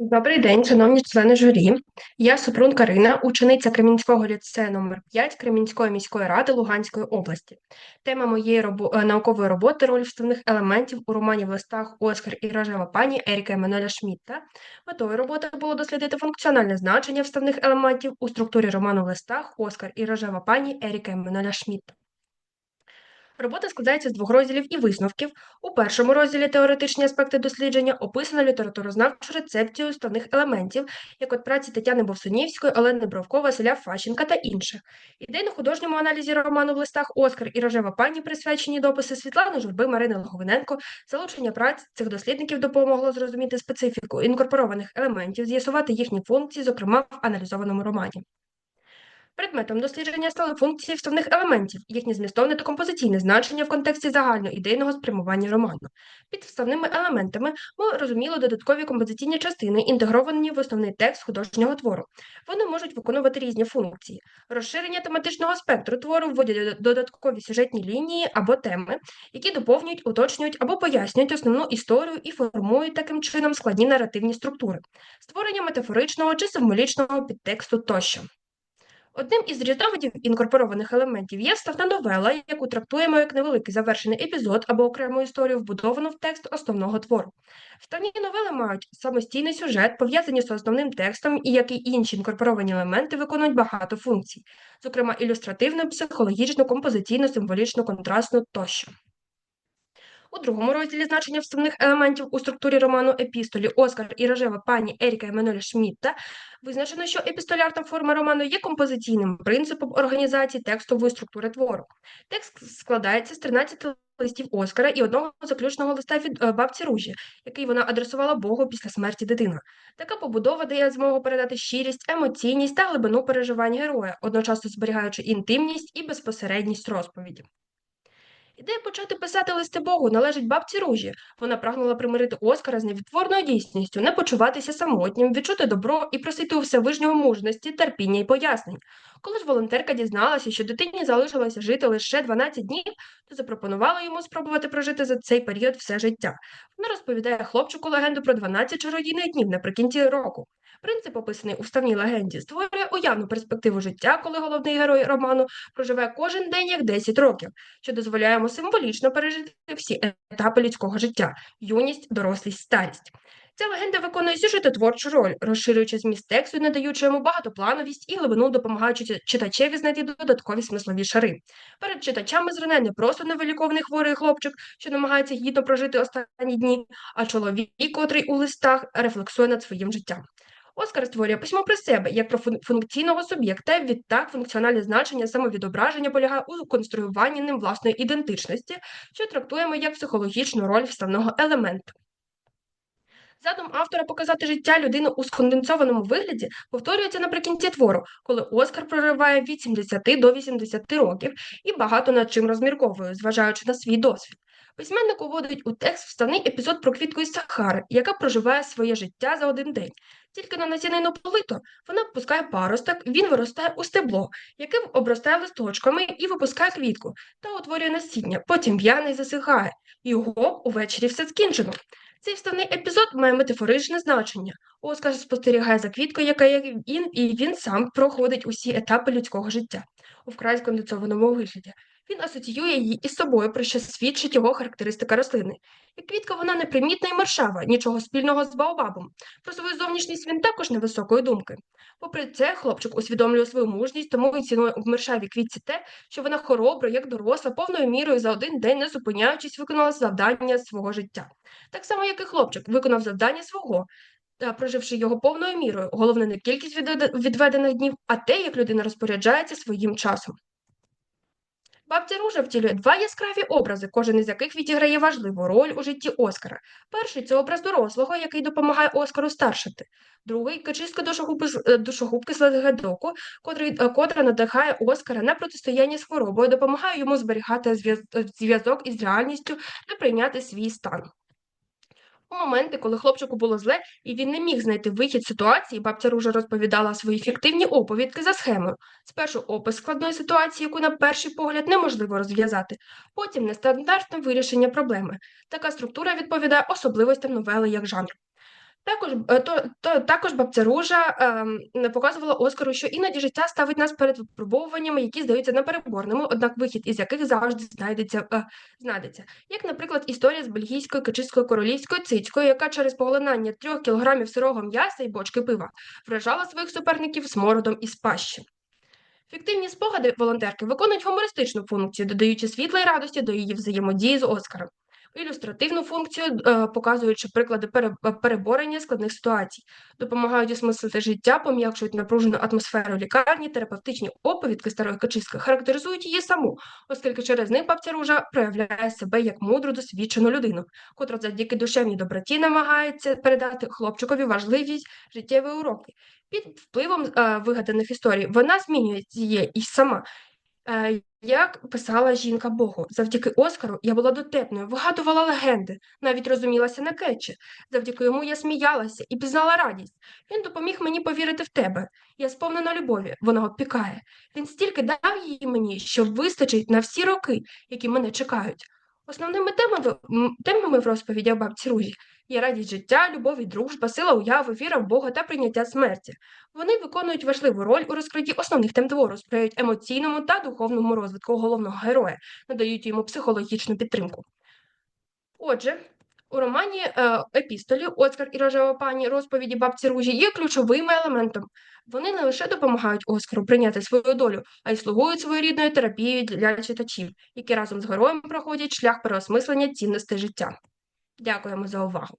Добрий день, шановні члени журі. Я Супрун Карина, учениця Кремінського ліцею номер 5 Кремінської міської ради Луганської області. Тема моєї робо... е, наукової роботи роль вставних елементів у романі в листах Оскар і рожева пані Еріка Еммануеля Шмітта. Метою роботи було дослідити функціональне значення вставних елементів у структурі роману в листах Оскар і рожева пані Еріка Еммануеля Шмітта. Робота складається з двох розділів і висновків. У першому розділі теоретичні аспекти дослідження описано літературознавчу рецепцію ставних елементів, як от праці Тетяни Бовсунівської, Олени Бровко, Василя Фащенка та інших. Ідейно-художньому аналізі роману в листах Оскар і рожева пані присвячені дописи Світлани Журби, Марини Логовиненко. Залучення праць цих дослідників допомогло зрозуміти специфіку інкорпорованих елементів, з'ясувати їхні функції, зокрема в аналізованому романі. Предметом дослідження стали функції вставних елементів, їхнє змістовне та композиційне значення в контексті загальноідейного спрямування роману. Під вставними елементами ми розуміли додаткові композиційні частини, інтегровані в основний текст художнього твору. Вони можуть виконувати різні функції: розширення тематичного спектру твору вводять додаткові сюжетні лінії або теми, які доповнюють, уточнюють або пояснюють основну історію і формують таким чином складні наративні структури, створення метафоричного чи символічного підтексту тощо. Одним із різновидів інкорпорованих елементів є вставна новела, яку трактуємо як невеликий завершений епізод або окрему історію, вбудовану в текст основного твору. Вставні новели мають самостійний сюжет, пов'язані з основним текстом, і як і інші інкорпоровані елементи виконують багато функцій, зокрема ілюстративну, психологічну, композиційну, символічну, контрастну тощо. Другому розділі значення вставних елементів у структурі роману Епістолі Оскар і рожева пані Еріка Еммануеля Шмітта визначено, що епістолярна форма роману є композиційним принципом організації текстової структури твору. Текст складається з 13 листів Оскара і одного заключного листа від е, бабці Ружі, який вона адресувала Богу після смерті дитини. Така побудова дає змогу передати щирість, емоційність та глибину переживань героя, одночасно зберігаючи інтимність і безпосередність розповіді. Ідея почати писати листи Богу належить бабці Ружі. Вона прагнула примирити Оскара з невідтворною дійсністю, не почуватися самотнім, відчути добро і просити у Всевишнього мужності, терпіння і пояснень. Коли ж волонтерка дізналася, що дитині залишилося жити лише 12 днів, то запропонувала йому спробувати прожити за цей період все життя. Вона розповідає хлопчику легенду про 12 чародійних днів наприкінці року. Принцип, описаний у вставній легенді, створює уявну перспективу життя, коли головний герой роману проживе кожен день як 10 років, що дозволяє йому символічно пережити всі етапи людського життя юність, дорослість, старість. Ця легенда виконує сюжетотворчу роль, розширюючи зміст тексту, надаючи йому багатоплановість і глибину, допомагаючи читачеві знайти додаткові смислові шари. Перед читачами зрине не просто невиліковний хворий хлопчик, що намагається гідно прожити останні дні, а чоловік, котрий у листах рефлексує над своїм життям. Оскар створює письмо про себе як про функційного суб'єкта, відтак функціональне значення самовідображення полягає у конструюванні ним власної ідентичності, що трактуємо як психологічну роль вставного елементу. Задум автора показати життя людини у сконденсованому вигляді повторюється наприкінці твору, коли Оскар прориває від 70 до 80 років і багато над чим розмірковує, зважаючи на свій досвід. Письменник уводить у текст вставний епізод про квітку із Сахари, яка проживає своє життя за один день. Тільки на насінину полито вона пускає паросток, він виростає у стебло, яке обростає листочками і випускає квітку та утворює насіння, потім і засихає, його увечері все скінчено. Цей вставний епізод має метафоричне значення. Оскар спостерігає за квіткою, яка як він, і він сам проходить усі етапи людського життя у вкрай сконденсованому вигляді. Він асоціює її із собою, про що свідчить його характеристика рослини. Як квітка вона непримітна і маршава, нічого спільного з Баобабом. Про свою зовнішність він також невисокої думки. Попри це, хлопчик усвідомлює свою мужність, тому він цінує в мершавій квітці те, що вона хоробра, як доросла, повною мірою за один день, не зупиняючись, виконала завдання свого життя. Так само, як і хлопчик виконав завдання свого. Та Проживши його повною мірою, головне не кількість відведених днів, а те, як людина розпоряджається своїм часом. Бабця Ружа втілює два яскраві образи, кожен із яких відіграє важливу роль у житті Оскара. Перший це образ дорослого, який допомагає Оскару старшити. Другий качистка душогубки Слегедоку, котра надихає Оскара на протистояння з хворобою, допомагає йому зберігати зв'язок із реальністю та прийняти свій стан. Моменти, коли хлопчику було зле, і він не міг знайти вихід ситуації, бабця Ружа розповідала свої фіктивні оповідки за схемою. Спершу опис складної ситуації, яку на перший погляд неможливо розв'язати, потім нестандартне вирішення проблеми. Така структура відповідає особливостям новели як жанру. Також, е, то, то, також бабця Ружа не показувала Оскару, що іноді життя ставить нас перед випробовуваннями, які здаються непереборними, однак вихід із яких завжди знайдеться, е, знайдеться. Як, наприклад, історія з бельгійською кичиською королівською цицькою, яка через поглинання трьох кілограмів сирого м'яса і бочки пива вражала своїх суперників смородом із пащі. Фіктивні спогади волонтерки виконують гумористичну функцію, додаючи світла й радості до її взаємодії з Оскаром. Ілюстративну функцію, е, показуючи приклади пере- переборення складних ситуацій, допомагають осмислити життя, пом'якшують напружену атмосферу лікарні, терапевтичні оповідки старої качиськи характеризують її саму, оскільки через них бабця Ружа проявляє себе як мудру, досвідчену людину, котра завдяки душевній доброті намагається передати хлопчикові важливі життєві уроки. Під впливом е, вигаданих історій вона змінюється і сама. Е, як писала жінка Богу, завдяки Оскару я була дотепною, вигадувала легенди, навіть розумілася на кетчі. Завдяки йому я сміялася і пізнала радість. Він допоміг мені повірити в тебе. Я сповнена любові, вона опікає. Він стільки дав її мені, що вистачить на всі роки, які мене чекають. Основними темами, темами в розповідях бабці Рузі є радість життя, любов і дружба, сила уяви, віра в Бога та прийняття смерті. Вони виконують важливу роль у розкритті основних тем твору, сприяють емоційному та духовному розвитку головного героя, надають йому психологічну підтримку. Отже, у романі е, Епістолі Оскар і рожева пані розповіді бабці Ружі є ключовим елементом. Вони не лише допомагають Оскару прийняти свою долю, а й слугують своєрідною терапією для читачів, які разом з героєм проходять шлях переосмислення цінностей життя. Дякуємо за увагу.